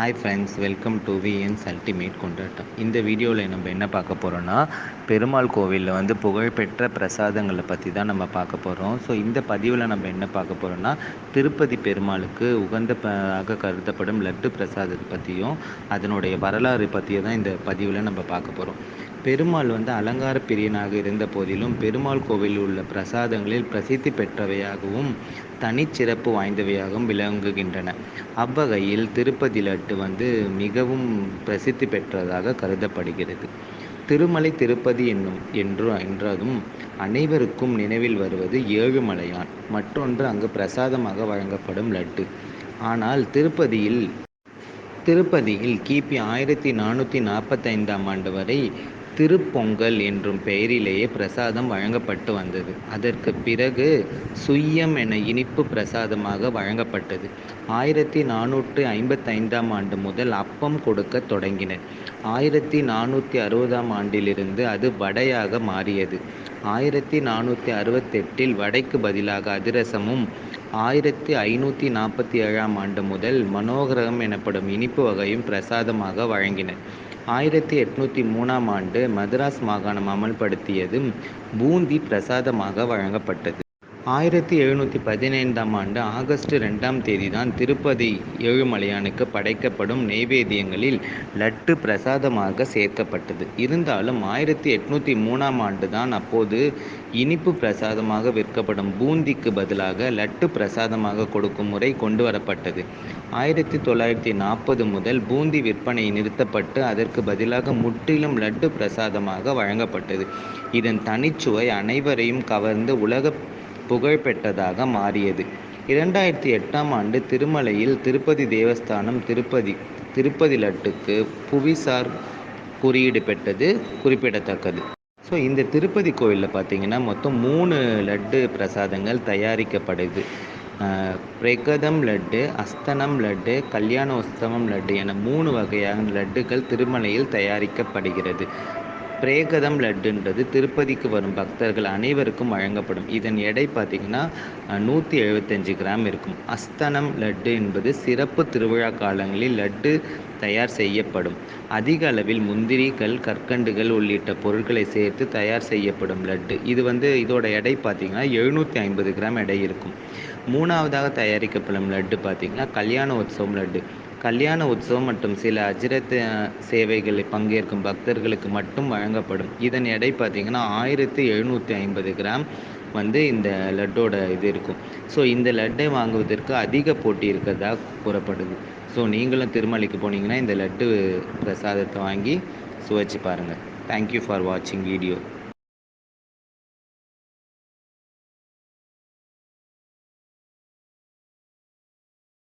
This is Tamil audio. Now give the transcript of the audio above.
Hi friends welcome to VNS ultimate கொண்டாட்டம் இந்த வீடியோவில் நம்ம என்ன பார்க்க போகிறோன்னா பெருமாள் கோவிலில் வந்து புகழ்பெற்ற பிரசாதங்களை பற்றி தான் நம்ம பார்க்க போகிறோம் ஸோ இந்த பதிவில் நம்ம என்ன பார்க்க போகிறோன்னா திருப்பதி பெருமாளுக்கு உகந்ததாக கருதப்படும் லட்டு பிரசாதத்தை பற்றியும் அதனுடைய வரலாறு பற்றியும் தான் இந்த பதிவில் நம்ம பார்க்க போகிறோம் பெருமாள் வந்து அலங்கார பிரியனாக இருந்த போதிலும் பெருமாள் கோவிலில் உள்ள பிரசாதங்களில் பிரசித்தி பெற்றவையாகவும் தனிச்சிறப்பு வாய்ந்தவையாகவும் விளங்குகின்றன. அவ்வகையில் திருப்பதி லட்டு வந்து மிகவும் பிரசித்தி பெற்றதாக கருதப்படுகிறது. திருமலை திருப்பதி என்னும் என்று என்றதும் அனைவருக்கும் நினைவில் வருவது ஏழுமலையான். மற்றொன்று அங்கு பிரசாதமாக வழங்கப்படும் லட்டு. ஆனால் திருப்பதியில் திருப்பதியில் கிபி ஆயிரத்தி நானூற்றி நாற்பத்தைந்தாம் ஆண்டு வரை திருப்பொங்கல் என்றும் பெயரிலேயே பிரசாதம் வழங்கப்பட்டு வந்தது. அதற்கு பிறகு சுய்யம் என இனிப்பு பிரசாதமாக வழங்கப்பட்டது. ஆயிரத்தி நானூற்றி ஐம்பத்தைந்தாம் ஆண்டு முதல் அப்பம் கொடுக்க தொடங்கினர். ஆயிரத்தி நானூற்றி அறுபதாம் ஆண்டிலிருந்து அது வடையாக மாறியது. ஆயிரத்தி நானூற்றி அறுபத்தெட்டில் வடைக்கு பதிலாக அதிரசமும் ஆயிரத்தி ஐநூற்றி நாற்பத்தி ஏழாம் ஆண்டு முதல் மனோகரகம் எனப்படும் இனிப்பு வகையும் பிரசாதமாக வழங்கினர். ஆயிரத்தி எட்நூற்றி மூணாம் ஆண்டு மதராஸ் மாகாணம் அமல்படுத்தியதும் பூந்தி பிரசாதமாக வழங்கப்பட்டது. ஆயிரத்தி எழுநூற்றி பதினைந்தாம் ஆண்டு ஆகஸ்ட் ரெண்டாம் தேதி தான் திருப்பதி ஏழுமலையானுக்கு படைக்கப்படும் நெய்வேத்தியங்களில் லட்டு பிரசாதமாக சேர்க்கப்பட்டது. இருந்தாலும் ஆயிரத்தி எட்நூற்றி மூணாம் ஆண்டு தான் அப்போது இனிப்பு பிரசாதமாக விற்கப்படும் பூந்திக்கு பதிலாக லட்டு பிரசாதமாக கொடுக்கும் முறை கொண்டு வரப்பட்டது ஆயிரத்தி தொள்ளாயிரத்தி நாற்பது முதல் பூந்தி விற்பனை நிறுத்தப்பட்டு அதற்கு பதிலாக முற்றிலும் லட்டு பிரசாதமாக வழங்கப்பட்டது. இதன் தனிச்சுவை அனைவரையும் கவர்ந்து உலக புகழ்பெற்றதாக மாறியது. இரண்டாயிரத்தி எட்டாம் ஆண்டு திருமலையில் திருப்பதி தேவஸ்தானம் திருப்பதி திருப்பதி லட்டுக்கு புவிசார் குறியீடு பெற்றது குறிப்பிடத்தக்கது. ஸோ இந்த திருப்பதி கோயிலில் பார்த்தீங்கன்னா மொத்தம் மூணு லட்டு பிரசாதங்கள் தயாரிக்கப்படுது. பிரகதம் லட்டு அஸ்தனம் லட்டு கல்யாண கல்யாணோத்சவம் லட்டு என மூணு வகையான லட்டுகள் திருமலையில் தயாரிக்கப்படுகிறது. பிரேகதம் லட்டுன்றது திருப்பதிக்கு வரும் பக்தர்கள் அனைவருக்கும் வழங்கப்படும். இதன் எடை பார்த்திங்கன்னா நூற்றி எழுபத்தஞ்சு கிராம் இருக்கும். அஸ்தனம் லட்டு என்பது சிறப்பு திருவிழா காலங்களில் லட்டு தயார் செய்யப்படும். அதிக அளவில் முந்திரிகள் கற்கண்டுகள் உள்ளிட்ட பொருட்களை சேர்த்து தயார் செய்யப்படும் லட்டு. இது வந்து இதோட எடை பார்த்திங்கன்னா எழுநூற்றி ஐம்பது கிராம் எடை இருக்கும். மூணாவதாக தயாரிக்கப்படும் லட்டு பார்த்திங்கன்னா கல்யாண உற்சவம் லட்டு. கல்யாண உற்சவம் மற்றும் சில அஜிரத்த சேவைகளில் பங்கேற்கும் பக்தர்களுக்கு மட்டும் வழங்கப்படும். இதன் எடை பார்த்திங்கன்னா ஆயிரத்தி எழுநூற்றி ஐம்பது கிராம் வந்து இந்த லட்டோட இது இருக்கும். ஸோ இந்த லட்டை வாங்குவதற்கு அதிக போட்டி இருக்கிறதா கூறப்படுது. ஸோ நீங்களும் திருமலைக்கு போனீங்கன்னா இந்த லட்டு பிரசாதத்தை வாங்கி சுவைச்சு பாருங்கள் தேங்க்யூ ஃபார் வாட்சிங் வீடியோ